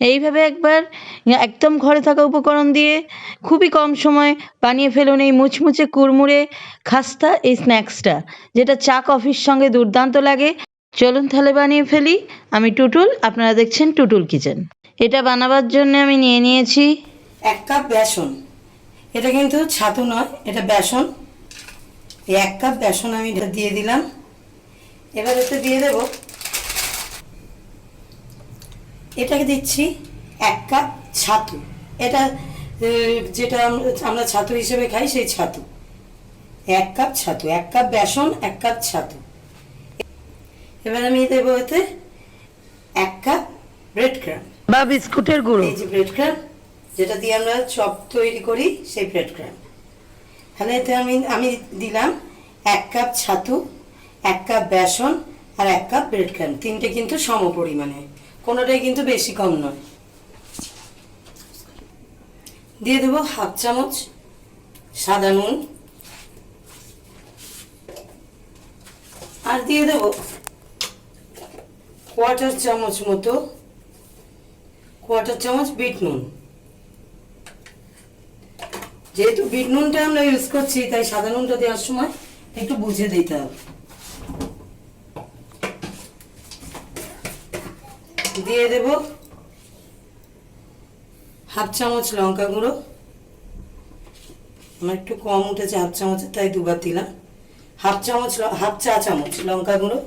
এইভাবে একবার একদম ঘরে থাকা উপকরণ দিয়ে খুবই কম সময়ে বানিয়ে ফেলুন এই মুচমুচে কুড়মুড়ে খাস্তা এই স্ন্যাক্সটা, যেটা চা কফির সঙ্গে দুর্দান্ত লাগে। চলুন তাহলে বানিয়ে ফেলি। আমি টুটুল, আপনারা দেখছেন টুটুল কিচেন। এটা বানাবার জন্য আমি নিয়ে নিয়েছি এক কাপ বেসন। এটা কিন্তু ছাতু নয়, এটা বেসন। এক কাপ বেসন আমি দিয়ে দিলাম। এবার এতে দিয়ে দেব এটাকে দিচ্ছি এক কাপ ছাতু। এটা যেটা আমরা ছাতু হিসেবে খাই সেই ছাতু। এক কাপ ছাতু এক কাপ বেসন এক কাপ ছাতু। এবার আমি দেবো এতে এক কাপ ব্রেড ক্রাম বা বিস্কুটের গুঁড়ো। এই যে ব্রেড ক্রাম যেটা দিয়ে আমরা চপ তৈরি করি সেই ব্রেড ক্রাম তাহলে এতে আমি আমি দিলাম এক কাপ ছাতু এক কাপ বেসন আর এক কাপ ব্রেড ক্রাম তিনটে কিন্তু সম পরিমাণে কোনোটাই কিন্তু বেশি কম নয়। দিয়ে দেবো হাফ চামচ সাদা নুন। আর দিয়ে দেবো কোয়ার্টার চামচ মতো কোয়ার্টার চামচ বিট নুন। যেহেতু বিট নুনটা আমরা ইউজ করছি, তাই সাদা নুনটা দেওয়ার সময় একটু বুঝে দিতে হবে। দিয়ে দেব হাফ চামচ লঙ্কা গুঁড়ো। আমার একটু কম উঠেছে হাফ চামচে, তাই দুবার দিলাম। হাফ চামচ হাফ চা চামচ লঙ্কা গুঁড়ো।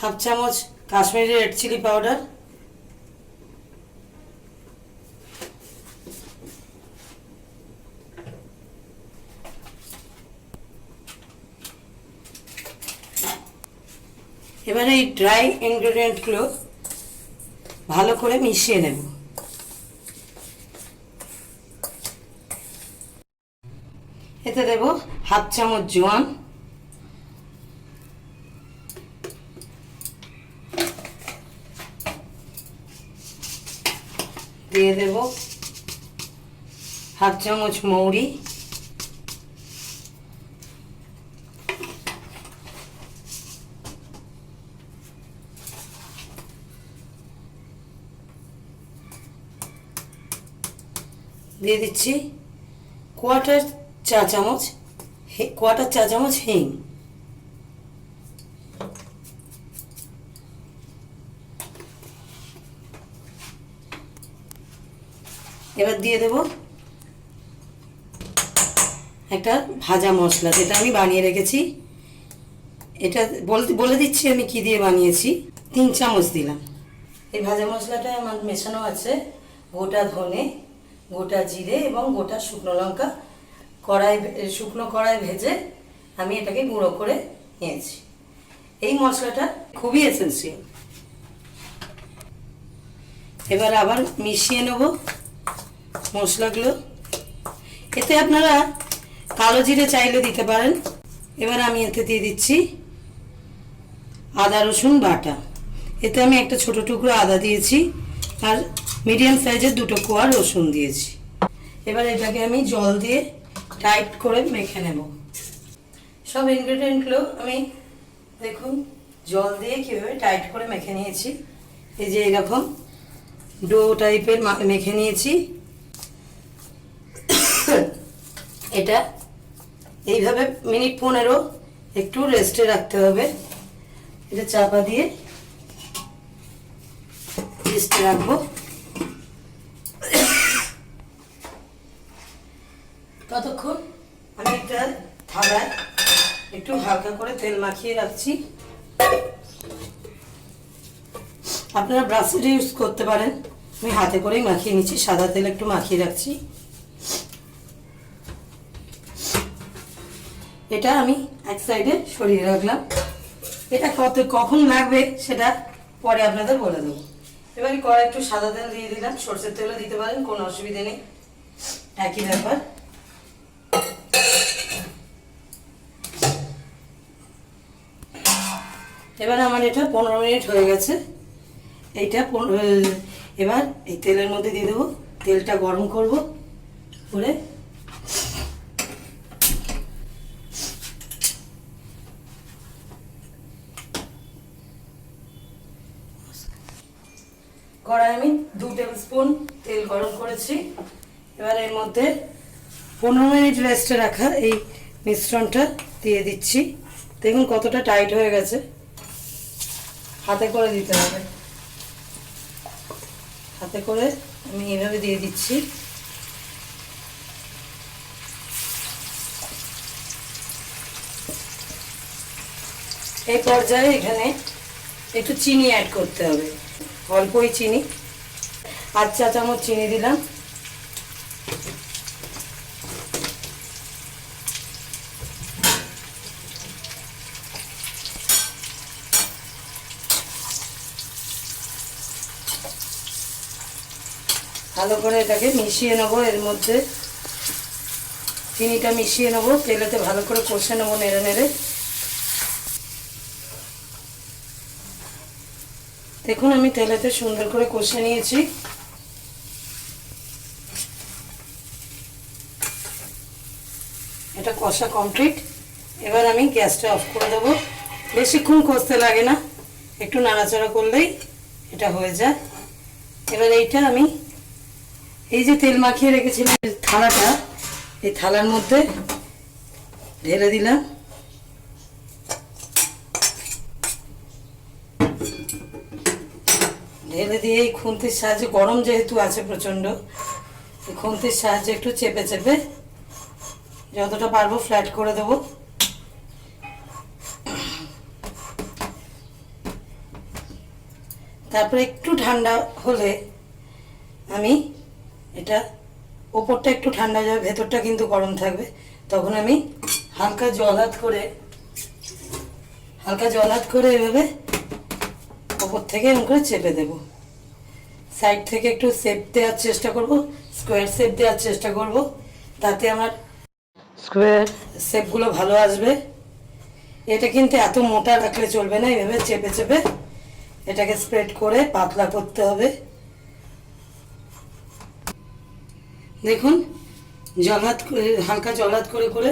হাফ চামচ কাশ্মীরি রেড চিলি পাউডার এবারে এই ড্রাই ইনগ্রেডিয়েন্টগুলো ভালো করে মিশিয়ে নেব। এতে দেব হাফ চামচ জোয়ান। দিয়ে দেব হাফ চামচ মৌরি। দিয়ে দিচ্ছি কোয়াটার চা চামচ কোয়ার্টার চা চামচ হিং। এবার দিয়ে দেব একটা ভাজা মশলা, যেটা আমি বানিয়ে রেখেছি। এটা বলে দিচ্ছি আমি কি দিয়ে বানিয়েছি। তিন চামচ দিলাম। এই ভাজা মশলাটা আমার মেশানো আছে গোটা ধনে। গোটা জিরে এবং গোটা শুকনো লঙ্কা কড়াই শুকনো কড়াই ভেজে আমি এটাকে গুঁড়ো করে নিয়েছি। এই মশলাটা খুবই এসেন্সিয়াল এবার আবার মিশিয়ে নেব মশলাগুলো। এতে আপনারা কালো জিরে চাইলে দিতে পারেন। এবার আমি এতে দিয়ে দিচ্ছি আদা রসুন বাটা। এতে আমি একটা ছোট টুকরো আদা দিয়েছি। আর মিডিয়াম সাইজের দুটো কোয়া রসুন দিয়েছি। এবার এটাকে আমি জল দিয়ে টাইট করে মেখে নেব। সব ইনগ্রেডিয়েন্টগুলো আমি দেখুন, জল দিয়ে কীভাবে টাইট করে মেখে নিয়েছি। এই যে এরকম ডো টাইপের মেখে নিয়েছি। এটা এইভাবে মিনিট পনেরো একটু রেস্টে রাখতে হবে। এটা চাপা দিয়ে রেস্টে রাখব। ততক্ষণ আমি একটা থালায় একটু হালকা করে তেল মাখিয়ে রাখছি। আপনারা ব্রাশের ইউজ করতে পারেন। আমি হাতে করেই মাখিয়ে নিচ্ছি, সাদা তেল একটু মাখিয়ে রাখছি। এটা আমি এক সাইডে সরিয়ে রাখলাম। এটা কত, কখন লাগবে সেটা পরে আপনাদের বলে দেবো। এবারে কড়া একটু সাদা তেল দিয়ে দিলাম। সর্ষের তেলও দিতে পারেন, কোনো অসুবিধে নেই। একই ব্যাপার। এবার আমার এটা পনেরো মিনিট হয়ে গেছে। এইটা এবার এই তেলের মধ্যে দিয়ে দেবো। তেলটা গরম করব। করে কড়াই আমি দু টেবিল স্পুন তেল গরম করেছি। এবার এর মধ্যে পনেরো মিনিট রেস্টে রাখা এই মিশ্রণটা দিয়ে দিচ্ছি। দেখুন কতটা টাইট হয়ে গেছে। হাতে করে দিতে হবে। হাতে করে আমি এইভাবে দিয়ে দিচ্ছি। এই পর্যায়ে এখানে একটু চিনি অ্যাড করতে হবে। অল্পই চিনি। আট চা চামচ চিনি দিলাম। ভালো করে এটাকে মিশিয়ে নেব, এর মধ্যে চিনিটা মিশিয়ে নেব, তেলেতে ভালো করে কষে নেব নেড়ে নেড়ে। দেখুন, আমি তেলেতে সুন্দর করে কষে নিয়েছি। এটা কষা কমপ্লিট। এবার আমি গ্যাসটা অফ করে দেবো। বেশিক্ষণ কষতে লাগে না, একটু নাড়াচাড়া করলেই এটা হয়ে যায়। এবার এইটা আমি, এই যে তেল মাখিয়ে রেখেছিলাম থালাটা, এই থালার মধ্যে ঢেলে দিলাম। ঢেলে দিয়ে এই খুন্তির সাহায্যে, গরম যেহেতু আছে প্রচণ্ড, এই খুন্তির সাহায্যে একটু চেপে চেপে যতটা পারব ফ্ল্যাট করে দেবো। তারপরে একটু ঠান্ডা হলে আমি এটা ওপরটা একটু ঠান্ডা যাবে, ভেতরটা কিন্তু গরম থাকবে। তখন আমি হালকা জল হাত করে, হালকা জল হাত করে এভাবে ওপর থেকে এরকম করে চেপে দেব। সাইড থেকে একটু শেপ দেওয়ার চেষ্টা করব স্কোয়ার শেপ দেওয়ার চেষ্টা করব তাতে আমার স্কোয়ার শেপগুলো ভালো আসবে। এটা কিন্তু এত মোটা রাখলে চলবে না এইভাবে চেপে চেপে এটাকে স্প্রেড করে পাতলা করতে হবে। দেখুন জলাত করে হালকা জলাত করে করে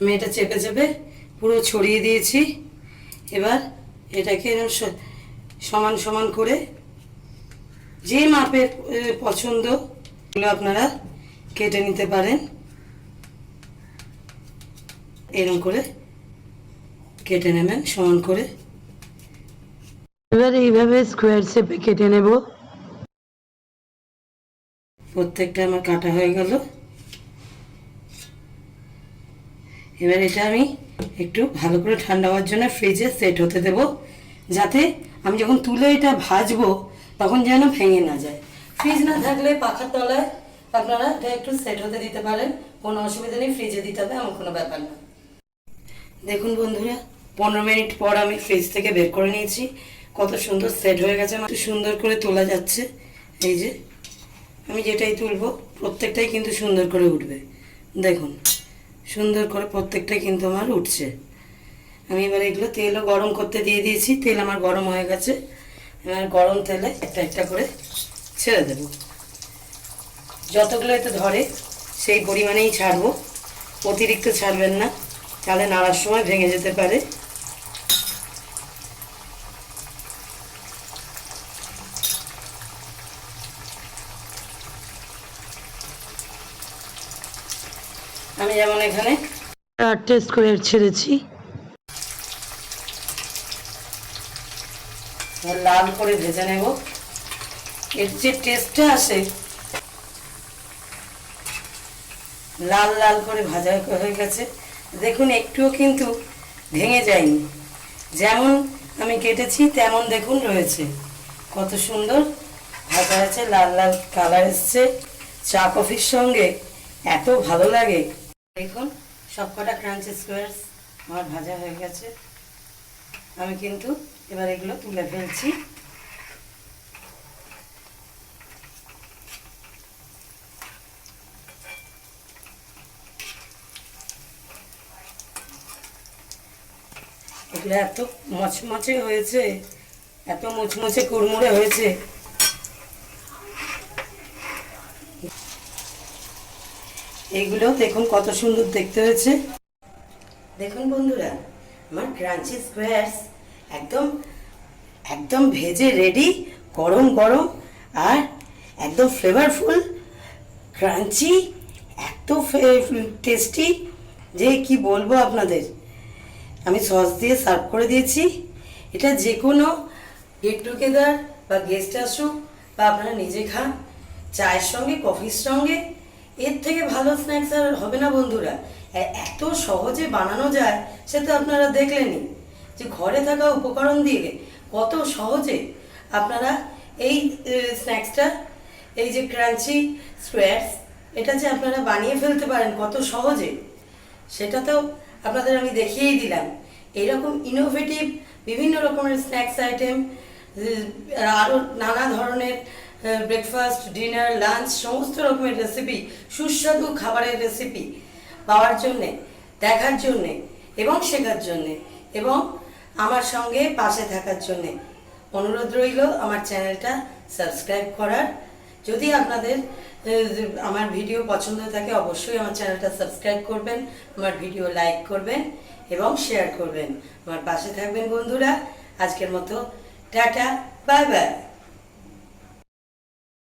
আমি এটা চেপে চেপে পুরো ছড়িয়ে দিয়েছি। এবার এটাকে এরম স- সমান সমান করে যে মাপের পছন্দ ওগুলো আপনারা কেটে নিতে পারেন। এরকম করে কেটে নেবেন সমান করে। এবার এইভাবে স্কোয়ার শেপে কেটে নেব। প্রত্যেকটা আমার কাটা হয়ে গেল। এবার এটা আমি একটু ভালো করে ঠান্ডা হওয়ার জন্য ফ্রিজে সেট হতে দেব যাতে আমি যখন তুলে এটা ভাজবো, তখন যেন ভেঙে না যায়। ফ্রিজ না থাকলে পাখার তলায় আপনারা এটা একটু সেট হতে দিতে পারেন। কোনো অসুবিধা নেই ফ্রিজে দিতে হবে আমার কোনো ব্যাপার না। দেখুন বন্ধুরা, পনেরো মিনিট পর আমি ফ্রিজ থেকে বের করে নিয়েছি। কত সুন্দর সেট হয়ে গেছে আমার সুন্দর করে তোলা যাচ্ছে। এই যে, আমি যেটাই তুলবো, প্রত্যেকটাই কিন্তু সুন্দর করে উঠবে। দেখুন, সুন্দর করে প্রত্যেকটাই কিন্তু আমার উঠছে। আমি এবার এগুলো তেলও গরম করতে দিয়ে দিয়েছি, তেল আমার গরম হয়ে গেছে। এবার গরম তেলে একটা একটা করে ছেড়ে দেবো। যতগুলো এতে ধরে, সেই পরিমাণেই ছাড়বো। অতিরিক্ত ছাড়বেন না, তাহলে নাড়ার সময় ভেঙে যেতে পারে। আমি যেমন এখানে টেস্ট করে ছেড়েছি এবার লাল করে ভেজে নেব। এর যে টেস্টটা আসে, লাল লাল করে ভাজা হয়ে গেছে। দেখুন, একটুও কিন্তু ভেঙে যায়নি। যেমন আমি কেটেছি, তেমন দেখুন রয়েছে। কত সুন্দর ভাজা আছে লাল লাল কালার এসছে। চা কফির সঙ্গে এত ভালো লাগে। দেখুন, সবকটা ক্রাঞ্চ স্কোয়ার্স আমার ভাজা হয়ে গেছে। আমি কিন্তু এবার এগুলো তুলে ফেলছি। এগুলো এত মচমচে হয়েছে, এত মুচমুচে কুড়মুড়ে হয়েছে। এগুলো দেখুন কত সুন্দর দেখতে হয়েছে। দেখুন বন্ধুরা, আমার ক্রাঞ্চি স্কোয়ার্স একদম একদম ভেজে রেডি গরম গরম, আর একদম ফ্লেভারফুল ক্রাঞ্চি এত টেস্টি যে কি বলব আপনাদের? আমি সস দিয়ে সার্ভ করে দিয়েছি। এটা যে কোনো গেট টুগেদার বা গেস্ট আসুক বা আপনারা নিজে খান, চায়ের সঙ্গে কফির সঙ্গে, এর থেকে ভালো স্ন্যাক্স আর হবে না বন্ধুরা। এত সহজে বানানো যায় সে তো আপনারা দেখলেনই। যে ঘরে থাকা উপকরণ দিয়ে কত সহজে আপনারা এই স্ন্যাক্সটা এই যে ক্রাঞ্চি স্কোয়ারস এটা যে আপনারা বানিয়ে ফেলতে পারেন কত সহজে, সেটা তো আপনাদের আমি দেখিয়েই দিলাম। এরকম ইনোভেটিভ বিভিন্ন রকমের স্ন্যাক্স আইটেম আরও নানা ধরনের ব্রেকফাস্ট ডিনার লাঞ্চ সমস্ত রকমের রেসিপি সুস্বাদু খাবারের রেসিপি পাওয়ার জন্যে, দেখার জন্যে এবং শেখার জন্যে এবং আমার সঙ্গে পাশে থাকার জন্যে অনুরোধ রইল আমার চ্যানেলটা সাবস্ক্রাইব করার। যদি আপনাদের আমার ভিডিও পছন্দ থাকে, অবশ্যই আমার চ্যানেলটা সাবস্ক্রাইব করবেন, আমার ভিডিও লাইক করবেন এবং শেয়ার করবেন। আমার পাশে থাকবেন বন্ধুরা, আজকের মতো টাটা, বাই বাই।